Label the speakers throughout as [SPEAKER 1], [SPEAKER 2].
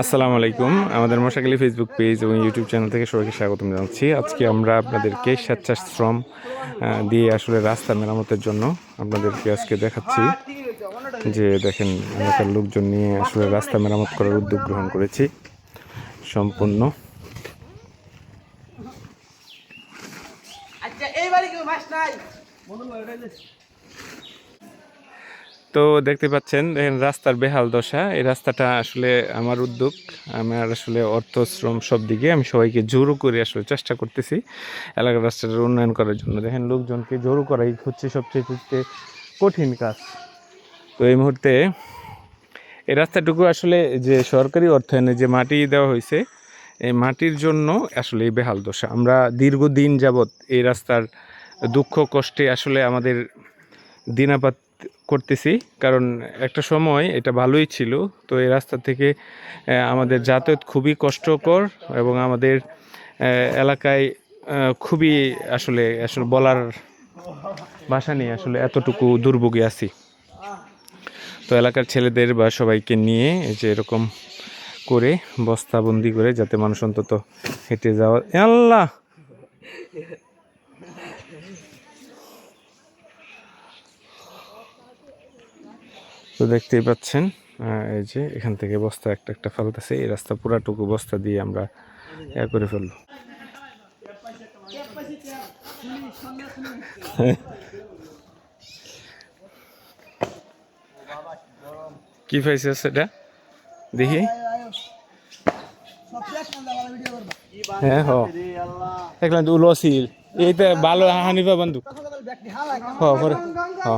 [SPEAKER 1] আসসালামু আলাইকুম। আমাদের মশাকালী ফেসবুক পেজ এবং ইউটিউব চ্যানেল থেকে সবাইকে স্বাগতম জানাচ্ছি। আজকে আমরা আপনাদেরকে স্বেচ্ছাশ্রম দিয়ে আসলে রাস্তা মেরামতের জন্য আপনাদেরকে আজকে দেখাচ্ছি। যে দেখেন এলাকার লোকজন নিয়ে আসলে রাস্তা মেরামত করার উদ্যোগ গ্রহণ করেছি। সম্পূর্ণ।
[SPEAKER 2] আচ্ছা
[SPEAKER 1] তো দেখতে পাচ্ছেন দেখেন রাস্তার বেহাল দশা। এই রাস্তাটা আসলে আমার উদ্যোগ আমার আসলে অর্থ শ্রম সব দিকে আমি সবাইকে জোরও করে আসলে চেষ্টা করতেছি এলাকার রাস্তাটার উন্নয়ন করার জন্য। দেখেন লোকজনকে জোরও করাই হচ্ছে সবচেয়ে কঠিন কাজ। তো এই মুহূর্তে এই রাস্তাটুকু আসলে যে সরকারি অর্থায়নে যে মাটি দেওয়া হয়েছে, এই মাটির জন্য আসলে এই বেহাল দশা। আমরা দীর্ঘদিন যাবৎ এই রাস্তার দুঃখ, কষ্টে আসলে আমাদের দিনাপাত করতেছি, কারণ একটা সময় এটা ভালোই ছিল। তো এই রাস্তা থেকে আমাদের যাতায়াত খুবই কষ্টকর এবং আমাদের এলাকায় খুবই আসলে আসলে বলার ভাষা নেই, আসলে এতটুকু দুর্ভোগে আছি। তো এলাকার ছেলেদের বা সবাইকে নিয়ে যে এরকম করে বস্তাবন্দি করে যাতে মানুষ অন্তত হেঁটে যাওয়া আল্লাহ! তো দেখতেই পাচ্ছেন এই যে এখান থেকে বস্তা একটা একটা ফেলতেছে। এই রাস্তা পুরাটুকু বস্তা দিয়ে আমরা ইয়া করে ফেলব। কি পাইছে সেটা দেখি। হ্যাঁ হ। দেখলাম তো উলসিল এইটা ভালো হানিবা বন্ধু। হ, পরে। হ।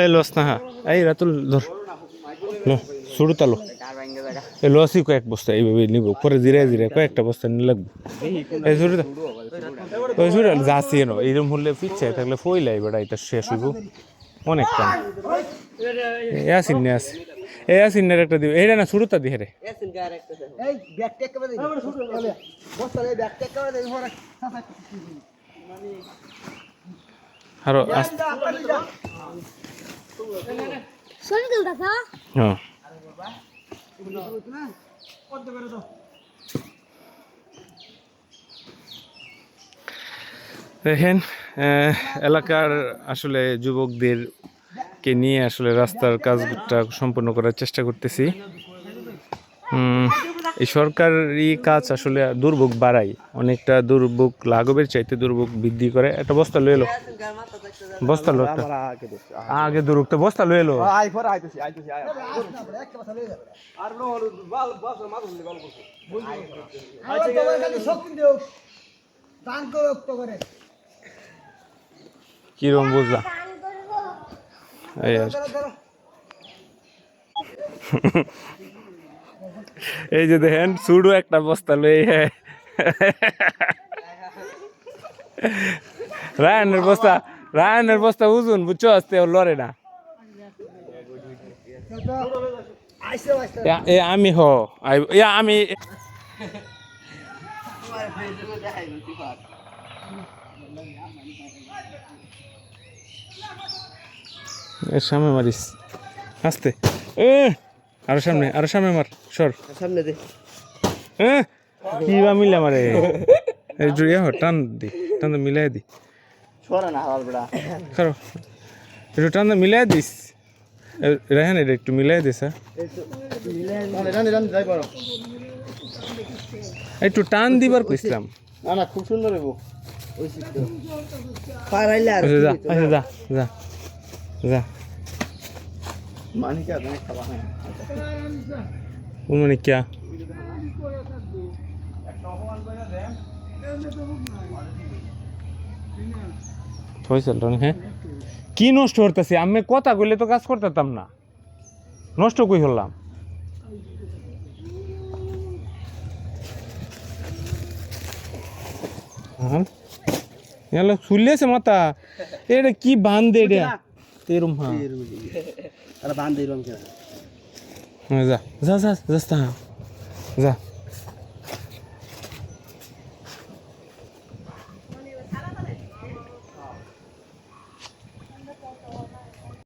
[SPEAKER 1] এই লস না হা। এই রাতুল, ধর। লো শুরু তালো। এই লসই কয়েক বস্তা, এইভাবে নিব। পরে ধীরে ধীরে কয়েকটা বস্তা নিয়ে লাগবে। এই শুরু ওই শুরু যাচ্ছি এনো, এইরকম হলে পিচ্ছে থাকলে ফইলাই বেড়া এটা শেষ হইব। অনেক কাম। এ আসিন নে আসি এ আসিন নে একটা দিব। এইটা না শুরুটা দিহে রে আরও আস্তে। হ্যাঁ। দেখেন এলাকার আসলে যুবকদেরকে নিয়ে আসলে রাস্তার কাজটা সম্পন্ন করার চেষ্টা করতেছি। এই সরকারি কাজ আসলে দুর্ভোগ বাড়ায়। অনেকটা দুর্ভোগ লাঘবের চাইতে দুর্ভোগ বৃদ্ধি করে। একটা বস্তা লয়ে এলো। বস্তা লো আগে দুর্ভোগটা বস্তা লয়ে এলো। কিরম বুঝলা? এই আর এই যে দেখেন, সুডু একটা বস্তা লই হ্যাঁ রায়নের বস্তা রায়নের বস্তা উজুন, বুঝছ? আসতে লড়ে না। এ- আমি হ এ, আমি সামনে মারিস। আস্তে। এ আরও সামনে আরও সামনে মার সর।
[SPEAKER 2] সামনে দে।
[SPEAKER 1] হ্যাঁ কি বা মিলে মারে? এই জুড়িয়া হ টান দি টান দে মিলাই দি।
[SPEAKER 2] সরা না হাল বড়া।
[SPEAKER 1] খারো একটু টান দে মিলাই দিস। রেহান এটা একটু মিলাই দিস হ্যাঁ। একটু টান দিবার কইছিলাম।
[SPEAKER 2] না না খুব সুন্দর হইব। পারাইলে আর
[SPEAKER 1] আচ্ছা যা আচ্ছা যা যা যা।
[SPEAKER 2] মানিকা খাবা না
[SPEAKER 1] মানে ক্যা? হ্যাঁ? কি নষ্ট করতেছি আমি কথা কইলে তো কাজ করতাম না। নষ্ট কই হলাম? শুলেছে মাতা এটা কি বান্ধে এটা? তেরম হ্যাঁ।
[SPEAKER 2] বান্ধে
[SPEAKER 1] যা যা যা যাস যা